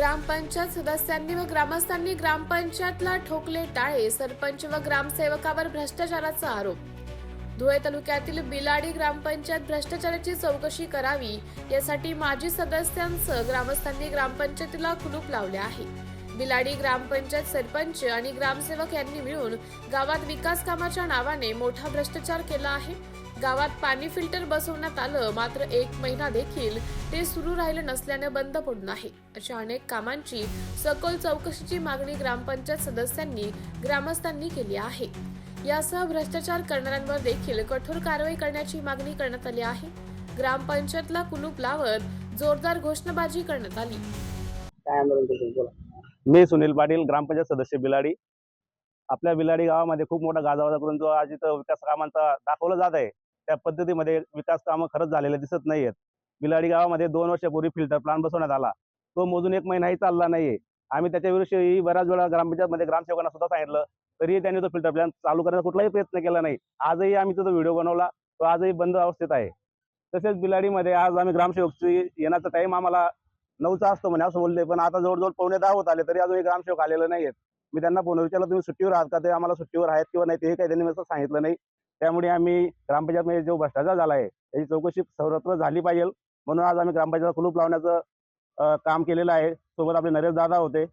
ग्रामपंचायत सदस्यांनी व ग्रामस्थांनी ग्रामपंचायतला ठोकले टाळे सरपंच व ग्रामसेवकावर भ्रष्टाचाराचा आरोप. धुळे तालुक्यातील बिलाडी ग्रामपंचायत भ्रष्टाचाराची चौकशी करावी यासाठी माजी सदस्यांसह ग्रामस्थांनी ग्रामपंचायतीला कुलूप लावले आहे. बिलाडी ग्रामपंचायत सरपंच आणि ग्रामसेवक यांनी मिळून गावात विकास कामाच्या नावाने मोठा भ्रष्टाचार केला आहे. गावात पाणी फिल्टर बसवण्यात आलं मात्र एक महिना देखील ते सुरू राहिलं नसल्याने बंद पडून आहे. अशा अनेक कामांची सखोल चौकशीची मागणी ग्रामपंचायत सदस्यांनी ग्रामस्थांनी केली आहे. यासह भ्रष्टाचार करणाऱ्यांवर देखील कठोर कारवाई करण्याची मागणी करण्यात आली आहे. ग्रामपंचायतला कुलूप लावत जोरदार घोषणाबाजी करण्यात आली. मी सुनील पाटील ग्रामपंचायत सदस्य बिलाडी. आपल्या बिलाडी गावामध्ये खूप मोठा गाजावाजा करून जो आज इथं विकास कामांचा दाखवलं जात आहे. त्या पद्धतीमध्ये विकास कामं खरंच झालेले दिसत नाहीयेत. बिलाडी गावामध्ये दोन वर्षापूर्वी फिल्टर प्लांट बसवण्यात आला. तो मोजून एक महिनाही चालला नाहीये. आम्ही त्याच्याविषयी बऱ्याच वेळा ग्रामपंचायतमध्ये ग्रामसेवकांना सुद्धा सांगितलं तरीही त्यांनी तो फिल्टर प्लांट चालू करण्याचा कुठलाही प्रयत्न केला नाही. आजही आम्ही तो व्हिडिओ बनवला तो आजही बंद अवस्थेत आहे. तसेच बिलाडीमध्ये आज आम्ही ग्रामसेवकची येण्याचा टाइम आम्हाला नऊचा असतो म्हणे असं बोलले पण आता जवळजवळ पावणे दहा होत आले तरी अजूनही ग्रामसेवक आलेले नाहीयेत. मी त्यांना फोन विचारलं तुम्ही सुट्टीवर आहात का? ते आम्हाला सुट्टीवर आहेत किंवा नाही ते काही त्यांनी मला सांगितलं नाही. त्यामुळे आम्ही ग्रामपंचायतमध्ये जो भ्रष्टाचार झाला आहे त्याची चौकशी सर्वत्र झाली पाहिजे. म्हणून आज आम्ही ग्रामपंचायत कुलूप लावण्याचं काम केलेलं आहे. सोबत आपले नरेश दादा होते.